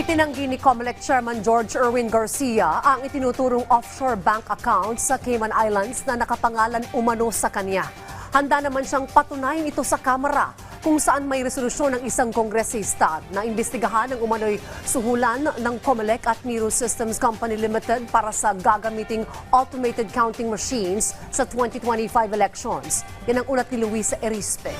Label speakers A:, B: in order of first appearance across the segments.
A: Itinanggi ni COMELEC Chairman George Erwin Garcia ang itinuturong offshore bank account sa Cayman Islands na nakapangalan umano sa kanya. Handa naman siyang patunayan ito sa Kamara kung saan may resolusyon ng isang kongresista na imbestigahan ang umano'y suhulan ng COMELEC at Miro Systems Company Limited para sa gagamiting automated counting machines sa 2025 elections. Yan ang ulat ni Luisa Erispe.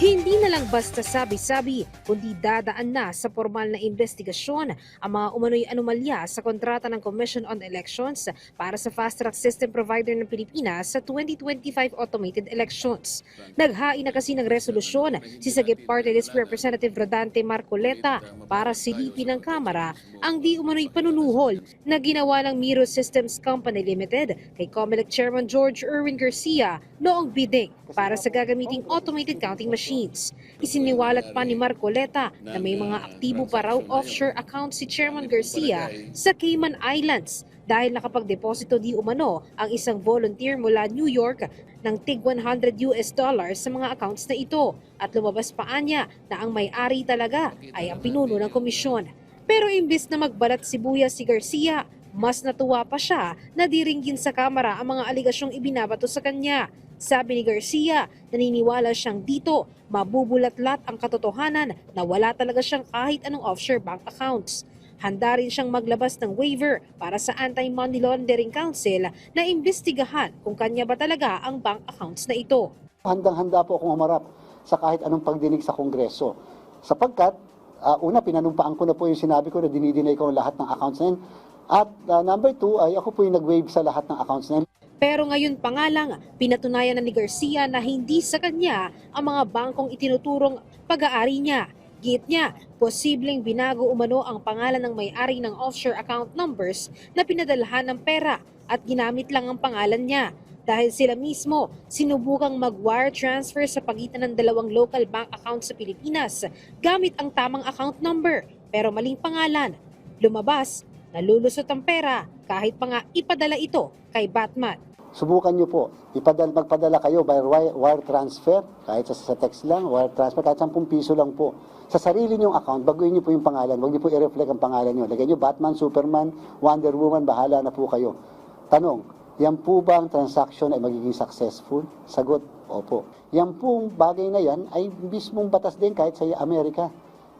B: Hindi na lang basta sabi-sabi, kundi dadaan na sa formal na investigasyon ang mga umano'y anomalya sa kontrata ng Commission on Elections para sa fast track system provider ng Pilipinas sa 2025 automated elections. Naghain na kasi ng resolusyon si Sagip Party Representative Rodante Marcoleta para silipin ng Kamara ang di umano'y panunuhol na ginawa ng Miro Systems Company Limited kay COMELEC Chairman George Erwin Garcia noong bidding para sa gagamiting automated counting machines. Isiniwalat pa ni Marcoleta na may mga aktibo pa raw offshore account si Chairman Garcia sa Cayman Islands dahil nakapag-deposito di umano ang isang volunteer mula New York ng tig 100 US dollars sa mga accounts na ito at lumabas pa anya na ang may-ari talaga ay ang pinuno ng komisyon. Pero imbis na magbalat sibuyas si Garcia, mas natuwa pa siya na diringgin sa kamera ang mga aligasyong ibinabato sa kanya. Sabi ni Garcia, naniniwala siyang dito mabubulatlat ang katotohanan na wala talaga siyang kahit anong offshore bank accounts. Handa rin siyang maglabas ng waiver para sa Anti-Money Laundering Council na imbestigahan kung kanya ba talaga ang bank accounts na ito.
C: Handang-handa po akong humarap sa kahit anong pagdinig sa Kongreso. Sapagkat, ah, una, pinanumpaan ko na po yung sinabi ko na dinidinay ko ang lahat ng accounts na yun. At ah, number two, ay ako po yung nag-waive sa lahat ng accounts na yun.
B: Pero ngayon pa nga lang, pinatunayan na ni Garcia na hindi sa kanya ang mga bangkong itinuturong pag-aari niya. Git niya, posibleng binago umano ang pangalan ng may-ari ng offshore account numbers na pinadalhan ng pera at ginamit lang ang pangalan niya. Dahil sila mismo sinubukang mag-wire transfer sa pagitan ng dalawang local bank accounts sa Pilipinas gamit ang tamang account number pero maling pangalan. Lumabas, nalulusot ang pera kahit pa nga ipadala ito kay Batman.
C: Subukan nyo po, ipadal, magpadala kayo by wire, wire transfer, kahit sa, sa text lang, wire transfer, kahit 10 piso lang po. Sa sarili nyong account, baguhin nyo po yung pangalan. Huwag nyo po i-reflect ang pangalan nyo. Lagyan nyo Batman, Superman, Wonder Woman, bahala na po kayo. Tanong, yan po ba ang transaction ay magiging successful? Sagot, opo. Yan pong bagay na yan ay mismong batas din kahit sa Amerika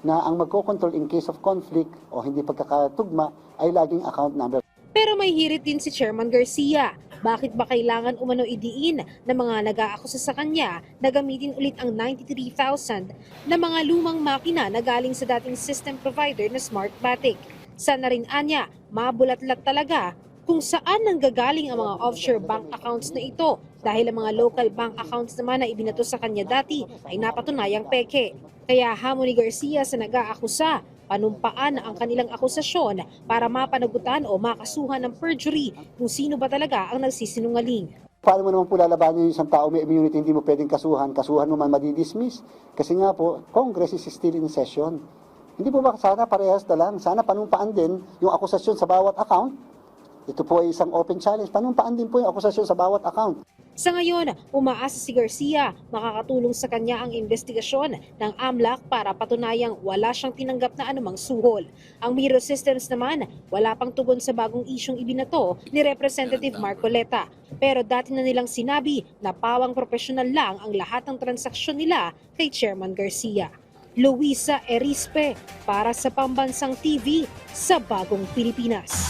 C: na ang magkocontrol in case of conflict o hindi pagkakatugma ay laging account number.
B: Pero may hirit din si Chairman Garcia. Bakit ba kailangan umano idiin ng mga nag-aakusa sa kanya na gamitin ulit ang 93,000 na mga lumang makina na galing sa dating system provider na Smartmatic? Sana rin anya, mabulatlat talaga kung saan nanggagaling ang mga offshore bank accounts na ito dahil ang mga local bank accounts naman na ibinato sa kanya dati ay napatunayang peke. Kaya hamon ni Garcia sa nag-aakusa, panumpaan ang kanilang akusasyon para mapanagutan o makasuhan ng perjury kung sino ba talaga ang nagsisinungaling.
C: Paano mo naman po lalabanan yung isang tao may immunity, hindi mo pwedeng kasuhan, kasuhan mo man madidismiss. Kasi nga po, Congress is still in session. Hindi po ba sana parehas na lang? Sana panumpaan din yung akusasyon sa bawat account. Ito po ay isang open challenge. Panumpaan din po yung akusasyon sa bawat account.
B: Sa ngayon, umaasa si Garcia makakatulong sa kanya ang investigasyon ng AMLAC para patunayang wala siyang tinanggap na anumang suhol. Ang Miro Systems naman, wala pang tugon sa bagong isyong ibinato ni Representative Marcoleta. Pero dati na nilang sinabi na pawang profesional lang ang lahat ng transaksyon nila kay Chairman Garcia. Luisa Erispe para sa Pambansang TV sa Bagong Pilipinas.